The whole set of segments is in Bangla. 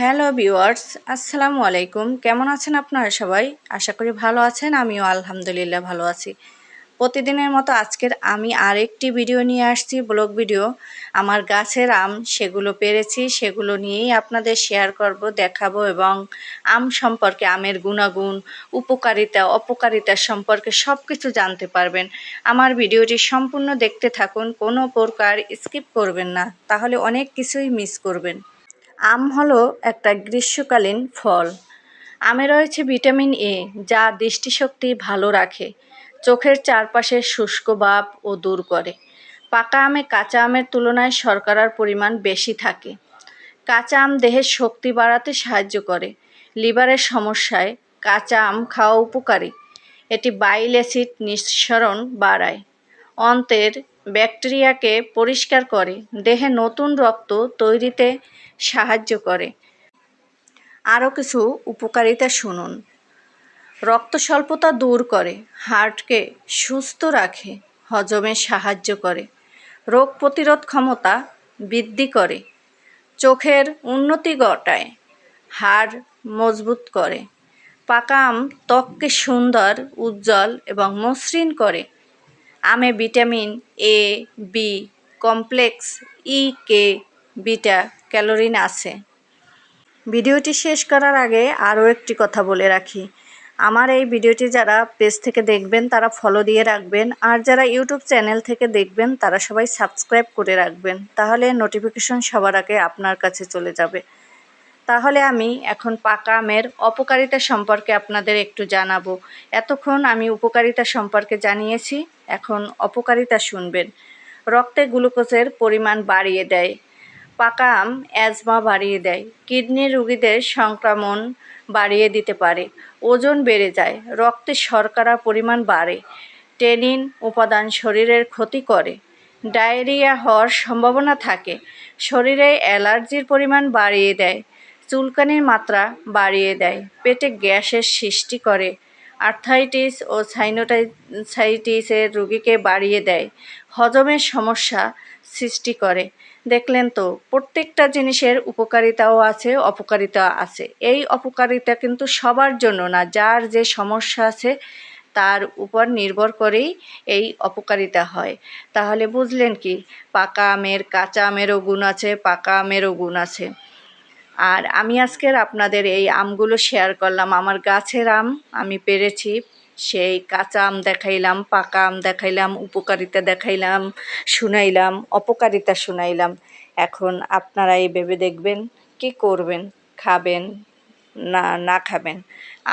হ্যালো ভিউয়ার্স, আসসালামু আলাইকুম। কেমন আছেন আপনারা সবাই? আশা করি ভালো আছেন, আমিও আলহামদুলিল্লাহ ভালো আছি। প্রতিদিনের মতো আজকের আমি আরেকটি ভিডিও নিয়ে আসছি, ব্লগ ভিডিও। আমার গাছের আম, সেগুলো পেরেছি, সেগুলো নিয়েই আপনাদের শেয়ার করব, দেখাবো এবং আম সম্পর্কে, আমের গুণাগুণ, উপকারিতা, অপকারিতা সম্পর্কে সব কিছু জানতে পারবেন। আমার ভিডিওটি সম্পূর্ণ দেখতে থাকুন, কোনো প্রকার স্কিপ করবেন না, তাহলে অনেক কিছুই মিস করবেন। আম হলো একটা গ্রীষ্মকালীন ফল। আমে রয়েছে ভিটামিন এ, যা দৃষ্টিশক্তি ভালো রাখে, চোখের চারপাশে শুষ্ক ভাব ও দূর করে। পাকা আমে কাঁচা আমের তুলনায় শর্করার পরিমাণ বেশি থাকে। কাঁচা আম দেহের শক্তি বাড়াতে সাহায্য করে, লিভারের সমস্যায় কাঁচা আম খাওয়া উপকারী। এটি বাইল অ্যাসিড নিঃসরণ বাড়ায়। অন্তের ব্যাকটেরিয়াকে পরিষ্কার করে, দেহে নতুন রক্ত তৈরিতে সাহায্য করে। আরও কিছু উপকারিতা শুনুন। রক্ত স্বল্পতা দূর করে, হার্টকে সুস্থ রাখে, হজমে সাহায্য করে। রোগ প্রতিরোধ ক্ষমতা বৃদ্ধি করে, চোখের উন্নতি ঘটায়, হাড় মজবুত করে পাকা আম ত্বককে সুন্দর, উজ্জ্বল এবং মসৃণ করে। আমে vitamin A B complex E K beta ক্যালোরিন আছে। ভিডিওটি শেষ করার আগে আরও একটি কথা বলে রাখি। আমার এই ভিডিওটি যারা পেজ থেকে দেখবেন, তারা ফলো দিয়ে রাখবেন। আর যারা ইউটিউব চ্যানেল থেকে দেখবেন, তারা সবাই সাবস্ক্রাইব করে রাখবেন। তাহলে নোটিফিকেশন সবার আগে আপনার কাছে চলে যাবে। তাহলে আমি এখন পাকা আমের অপকারিতা সম্পর্কে আপনাদের একটু জানাব। এতক্ষণ আমি উপকারিতা সম্পর্কে জানিয়েছি, এখন অপকারিতা শুনবেন। রক্তে গ্লুকোজের পরিমাণ বাড়িয়ে দেয়, পাকা আম অ্যাজমা বাড়িয়ে দেয়, কিডনি রোগীদের সংক্রমণ বাড়িয়ে দিতে পারে, ওজন বেড়ে যায়, রক্তে শর্করা পরিমাণ বাড়ে, টেনিন উপাদান শরীরের ক্ষতি করে, ডায়রিয়া হওয়ার সম্ভাবনা থাকে, শরীরে অ্যালার্জির পরিমাণ বাড়িয়ে দেয় চুলকানির মাত্রা বাড়িয়ে দেয়। পেটে গ্যাসের সৃষ্টি করে। আর্থাইটিস ও সাইনোটাইসাইটিসের রোগীকে বাড়িয়ে দেয়। হজমের সমস্যা সৃষ্টি করে। দেখলেন তো, প্রত্যেকটা জিনিসের উপকারিতাও আছে, অপকারিতা আছে। এই অপকারিতা কিন্তু সবার জন্য না, যার যে সমস্যা আছে তার উপর নির্ভর করেই এই অপকারিতা হয়। তাহলে বুঝলেন কি, পাকা আমের কাঁচা আমেরও গুণ আছে, পাকা আমেরও গুণ আছে। আর আমি আজকের আপনাদের এই আমগুলো শেয়ার করলাম। আমার গাছের আম আমি পেরেছি, সেই কাঁচা আম দেখাইলাম, পাকা আম দেখাইলাম, উপকারিতা দেখাইলাম, শুনাইলাম, অপকারিতা শুনাইলাম। এখন আপনারা এই ভেবে দেখবেন কি করবেন, খাবেন না না খাবেন।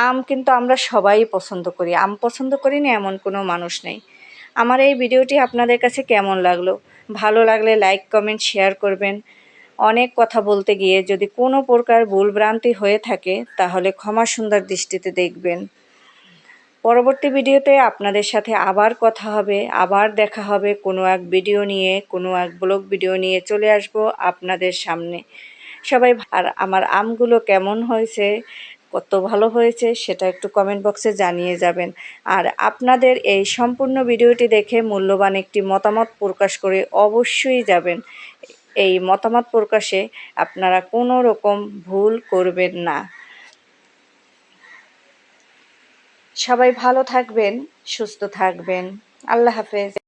আম কিন্তু আমরা সবাই পছন্দ করি। আম পছন্দ করি না এমন কোনো মানুষ নেই। আমার এই ভিডিওটি আপনাদের কাছে কেমন লাগল? ভালো লাগলে লাইক কমেন্ট শেয়ার করবেন। অনেক কথা বলতে গিয়ে যদি কোনো প্রকার ভুলভ্রান্তি হয়ে থাকে, তাহলে ক্ষমা সুন্দর দৃষ্টিতে দেখবেন। পরবর্তী ভিডিওতে আপনাদের সাথে আবার কথা হবে, আবার দেখা হবে কোনো এক ভিডিও নিয়ে, কোনো এক ব্লগ ভিডিও নিয়ে চলে আসব আপনাদের সামনে। সবাই আর আমার আমগুলো কেমন হয়েছে, কত ভালো হয়েছে, সেটা একটু কমেন্ট বক্সে জানিয়ে যাবেন। আর আপনাদের এই সম্পূর্ণ ভিডিওটি দেখে মূল্যবান একটি মতামত প্রকাশ করে অবশ্যই যাবেন। এই মতামত প্রকাশে আপনারা কোনো রকম ভুল করবেন না। সবাই ভালো থাকবেন, সুস্থ থাকবেন। আল্লাহ হাফেজ।